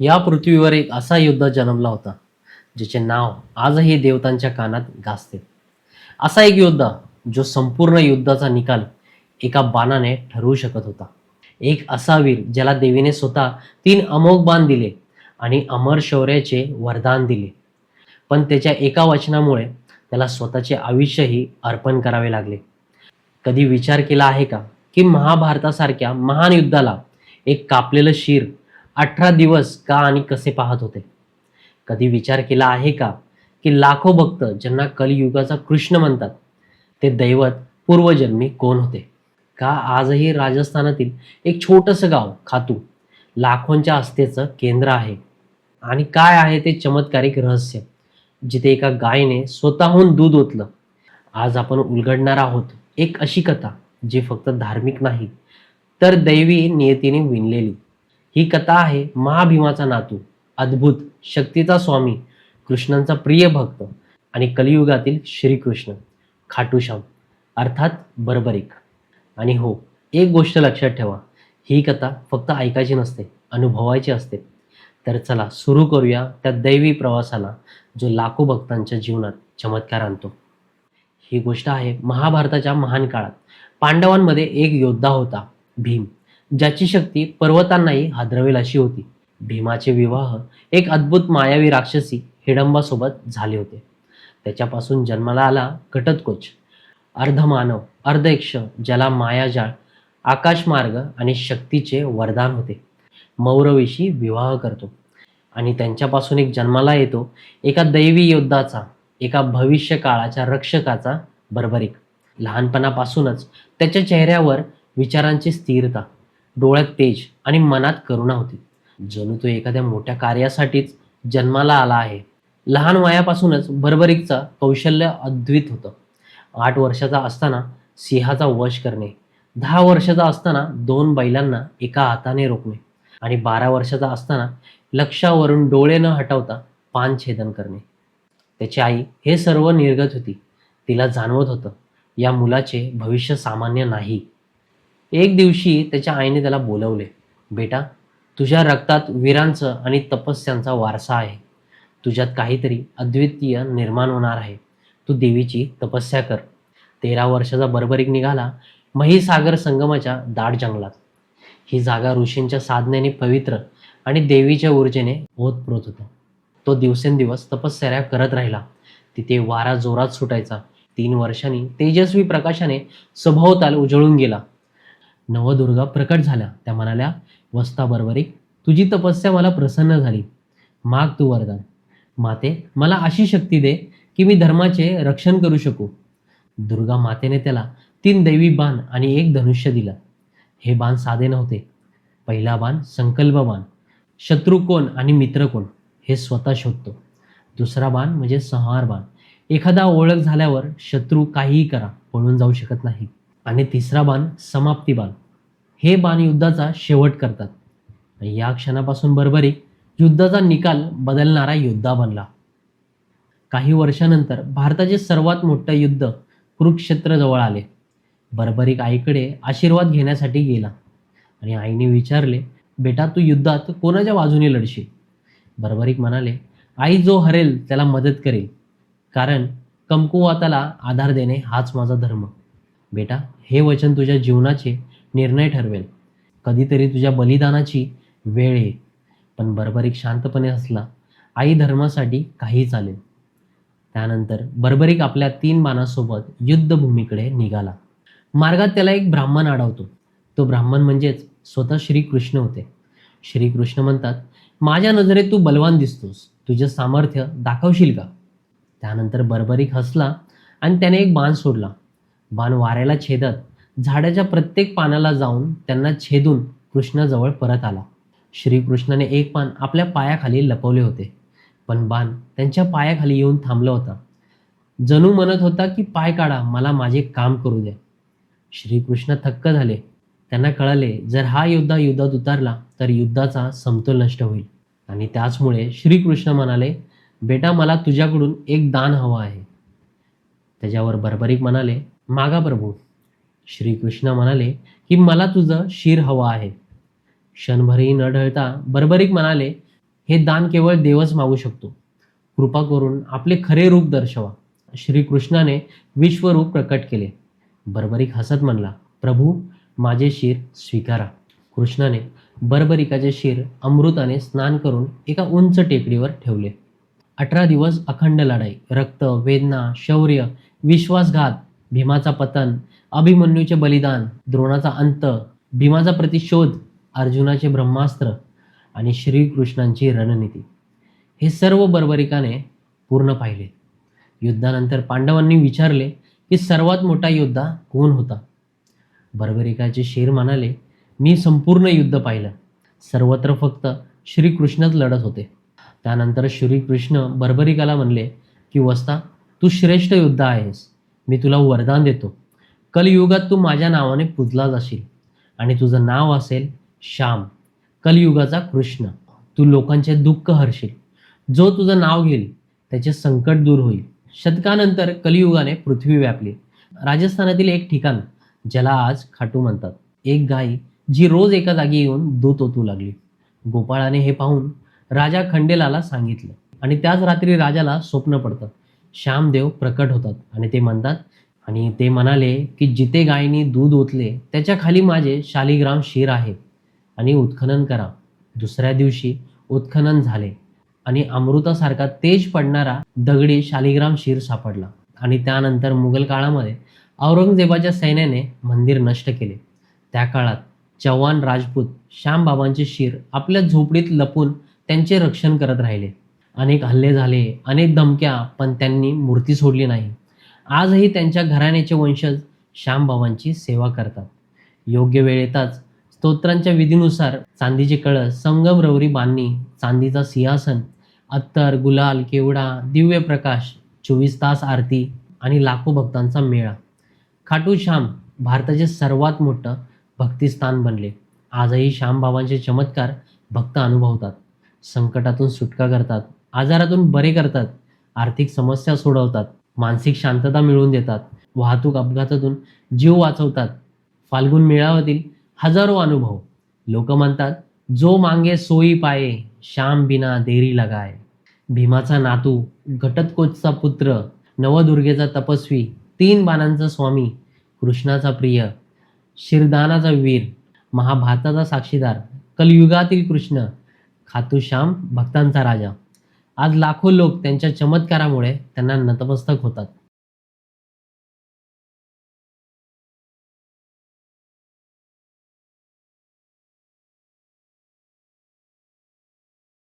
या पृथ्वीवर एक असा योद्धा जन्मला होता ज्याचे नाव आजही देवतांच्या कानात गाजते. असा एक योद्धा जो संपूर्ण युद्धाचा निकाल एका बाणाने ठरवू शकत होता. एक असा वीर ज्याला देवीने स्वतः तीन अमोघ बाण दिले आणि अमर शौर्याचे वरदान दिले. पण त्याच्या एका वचनामुळे त्याला स्वतःचे आयुष्यही अर्पण करावे लागले. कधी विचार केला आहे का की महाभारतासारख्या महान युद्धाला एक कापलेलं शिर अठरा दिवस का आणि कसे पाहत होते? कधी विचार केला आहे का की लाखो भक्त ज्यांना कलियुगाचा कृष्ण म्हणतात ते दैवत पूर्वजन्मी कोण होते? का आजही राजस्थानातील एक छोटंसं गाव खातू लाखोंच्या आस्थेचं केंद्र आहे? आणि काय आहे ते चमत्कारिक रहस्य जिथे एका गायीने स्वतःहून दूध ओतलं? आज आपण उलगडणार आहोत एक अशी कथा जी फक्त धार्मिक नाही तर दैवी नियतीने विणलेली. ही कथा आहे महाभीमाचा नातू अद्भुत शक्तीचा स्वामी कृष्णांचा प्रिय भक्त आणि कलियुगातील श्रीकृष्ण खाटूश्याम अर्थात बर्बरिक. आणि हो एक गोष्ट लक्षात ठेवा ही कथा फक्त ऐकायची नसते अनुभवायची असते. तर चला सुरू करूया त्या दैवी प्रवासाला जो लाखो भक्तांच्या जीवनात चमत्कार आणतो. ही गोष्ट आहे महाभारताच्या महान काळात. पांडवांमध्ये एक योद्धा होता भीम. ज्याची शक्ती पर्वतांनाही हादरवेल अशी होती. भीमाचे विवाह एक अद्भुत मायावी राक्षसी हिडंबासोबत झाले होते. त्याच्यापासून जन्माला आला घटतकोच. अर्धमानव अर्धयक्ष ज्याला मायाजाळ आकाशमार्ग आणि शक्तीचे वरदान होते. मौरवीशी विवाह करतो. आणि त्यांच्यापासून एक जन्माला येतो एका दैवी योद्धाचा एका भविष्य काळाच्या रक्षकाचा बर्बरिक. लहानपणापासूनच त्याच्या चेहऱ्यावर विचारांची स्थिरता डोळ्यात तेज आणि मनात करुणा होती. जणू तो एखाद्या मोठ्या कार्यासाठीच जन्माला आला आहे. लहान वयापासूनच बर्बरिकचा कौशल्य अद्वित होतं. आठ वर्षाचा असताना सिंहाचा वश करणे दहा वर्षाचा असताना दोन बैलांना एका हाताने रोखणे आणि बारा वर्षाचा असताना लक्षावरून डोळे न हटवता पान छेदन करणे. त्याची आई हे सर्व निर्गत होती. तिला जाणवत होतं या मुलाचे भविष्य सामान्य नाही. एक दिवशी त्याच्या आईने त्याला बोलवले बेटा तुझ्या रक्तात वीरांचं आणि तपस्यांचा वारसा आहे. तुझ्यात काहीतरी अद्वितीय निर्माण होणार आहे. तू देवीची तपस्या कर. तेरा वर्षाचा बर्बरीक निघाला महिसागर संगमाच्या दाट जंगलात. ही जागा ऋषींच्या साधनेने पवित्र आणि देवीच्या ऊर्जेने ओतप्रोत होता. तो दिवसेंदिवस तपश्चर्या करत राहिला. तिथे वारा जोरात सुटायचा. तीन वर्षांनी तेजस्वी प्रकाशाने सभोवताल उजळून गेला. नवदुर्गा प्रकट झाल्या. त्या म्हणाल्या वस्ता एक तुझी तपस्या मला प्रसन्न झाली. माग तू वरदान. माते मला अशी शक्ती दे की मी धर्माचे रक्षण करू शकू. दुर्गा मातेने त्याला तीन दैवी बाण आणि एक धनुष्य दिलं. हे बाण साधे नव्हते. पहिला बाण संकल्प बाण शत्रू कोण आणि मित्र कोण हे स्वतः शोधतो. दुसरा बाण म्हणजे संहार बाण. एखादा ओळख झाल्यावर शत्रू काहीही करा पळून जाऊ शकत नाही. आणि तिसरा बाण समाप्ती बाण. हे बाण युद्धाचा शेवट करतात. या क्षणापासून बरोबरी युद्धाचा निकाल बदलणारा योद्धा बनला. काही वर्षानंतर भारताचे सर्वात मोठं युद्ध कुरुक्षेत्रजवळ आले. बर्बरीक आईकडे आशीर्वाद घेण्यासाठी गेला. आणि आईने विचारले बेटा तू युद्धात कोणाच्या बाजूने लढशील? बर्बरीक म्हणाले आई जो हरेल त्याला मदत करेल. कारण कमकुवाताला आधार देणे हाच माझा धर्म. बेटा हे वचन तुझ्या जीवनाचे निर्णय ठरवेल. कधीतरी तुझ्या बलिदानाची वेळ येईल. पण बर्बरीक शांतपणे असला आई धर्मासाठी काही चालेल. त्यानंतर बर्बरीक आपल्या तीन बाणासोबत युद्धभूमीकडे निघाला. मार्गात त्याला एक ब्राह्मण अडवतो तो ब्राह्मण म्हणजेच स्वतः श्रीकृष्ण होते. श्रीकृष्ण म्हणतात माझ्या नजरेत तू बलवान दिसतोस. तुझं सामर्थ्य दाखवशील का? त्यानंतर बर्बरीक हसला आणि त्याने एक बाण सोडला. बाण वाऱ्याला छेदत झाडाच्या प्रत्येक पानाला जाऊन त्यांना छेदून कृष्णाजवळ परत आला. श्रीकृष्णाने एक पान आपल्या पायाखाली लपवले होते पण बाण त्यांच्या पायाखाली येऊन थांबला होता. जणू म्हणत होता की पाय काढा मला माझे काम करू द्या. श्रीकृष्ण थक्क झाले. त्यांना कळाले जर हा योद्धा युद्धात उतरला तर युद्धाचा समतोल नष्ट होईल. आणि त्याचमुळे श्रीकृष्ण म्हणाले बेटा मला तुझ्याकडून एक दान हवं आहे. त्याच्यावर बरबरीक म्हणाले मागा प्रभू श्रीकृष्ण म्हणाले की मला तुझं शिर हवं आहे. क्षणभरही न ढळता बर्बरीक म्हणाले हे दान केवळ देवच मागू शकतो. कृपा करून आपले खरे रूप दर्शवा. श्रीकृष्णाने विश्वरूप प्रकट केले. बर्बरीक हसत म्हणला प्रभू माझे शिर स्वीकारा. कृष्णाने बर्बरिकाचे शिर अमृताने स्नान करून एका उंच टेकडीवर ठेवले. अठरा दिवस अखंड लढाई रक्त वेदना शौर्य विश्वासघात भीमाचा पतन अभिमन्यूचे बलिदान द्रोणाचा अंत भीमाचा प्रतिशोध अर्जुनाचे ब्रह्मास्त्र आणि श्रीकृष्णांची रणनीती. हे सर्व बर्बरिकाने पूर्ण पाहिले. युद्धानंतर पांडवांनी विचारले की सर्वात मोठा योद्धा कोण होता? बर्बरिकाचे शेर म्हणाले मी संपूर्ण युद्ध पाहिलं. सर्वत्र फक्त श्रीकृष्णच लढत होते. त्यानंतर श्रीकृष्ण बर्बरिकाला म्हणले की वस्ता तू श्रेष्ठ योद्धा आहेस. मी तुला वरदान देतो. कलयुगात तू माझ्या नावाने पूजला जाशील आणि तुझं नाव असेल श्याम. कलियुगाचा कृष्ण. तू लोकांचे दुःख हरशील. जो तुझं नाव घेईल त्याचे संकट दूर होईल. शतकानंतर कलियुगाने पृथ्वी व्यापली. राजस्थानातील एक ठिकाण ज्याला आज खाटू म्हणतात. एक गाय जी रोज एका जागी येऊन दूध ओतू लागली. गोपाळाने हे पाहून राजा खंडेलाला सांगितलं. आणि त्याच रात्री राजाला स्वप्न पडतं. श्यामदेव प्रकट होतात आणि ते म्हणतात आणि ते म्हणाले की जिथे गायीने दूध ओतले त्याच्याखाली माझे शालिग्राम शिर आहे आणि उत्खनन करा. दुसऱ्या दिवशी उत्खनन झाले आणि अमृतासारखा तेज पडणारा दगडी शालिग्राम शिर सापडला आणि त्यानंतर मुघल काळामध्ये औरंगजेबाच्या सैन्याने मंदिर नष्ट केले. त्या काळात चव्हाण राजपूत श्यामबाबांचे शिर आपल्या झोपडीत लपून त्यांचे रक्षण करत राहिले. अनेक हल्ले झाले अनेक धमक्या पण त्यांनी मूर्ती सोडली नाही. आजही त्यांच्या घराण्याचे वंशज श्यामबाबांची सेवा करतात. योग्य वेळ येताच स्तोत्रांच्या विधीनुसार चांदीचे कळस संगमरवरी बांधणी चांदीचा सिंहासन अत्तर गुलाल केवडा दिव्य प्रकाश चोवीस तास आरती आणि लाखो भक्तांचा मेळा. खाटू श्याम भारताचे सर्वात मोठं भक्तिस्थान बनले. आजही श्यामबाबांचे चमत्कार भक्त अनुभवतात. संकटातून सुटका करतात. आजारातून बरे करतात आर्थिक समस्या सोडवतात मानसिक शांतता मिळवून देतात वाहतूक अपघातातून जीव वाचवतात. फाल्गुन मेळाव्यातील हजारो अनुभव. लोक म्हणतात जो मांगे सोयी पाये श्याम बिना देरी लगाय. भीमाचा नातू घटतकोचचा पुत्र नवदुर्गेचा तपस्वी तीन बाणांचा स्वामी कृष्णाचा प्रिय शिरदानाचा वीर महाभारताचा साक्षीदार कलयुगातील कृष्ण खातूश्याम भक्तांचा राजा. आज लाखो लोक त्यांच्या चमत्कारामुळे त्यांना नतमस्तक होतात.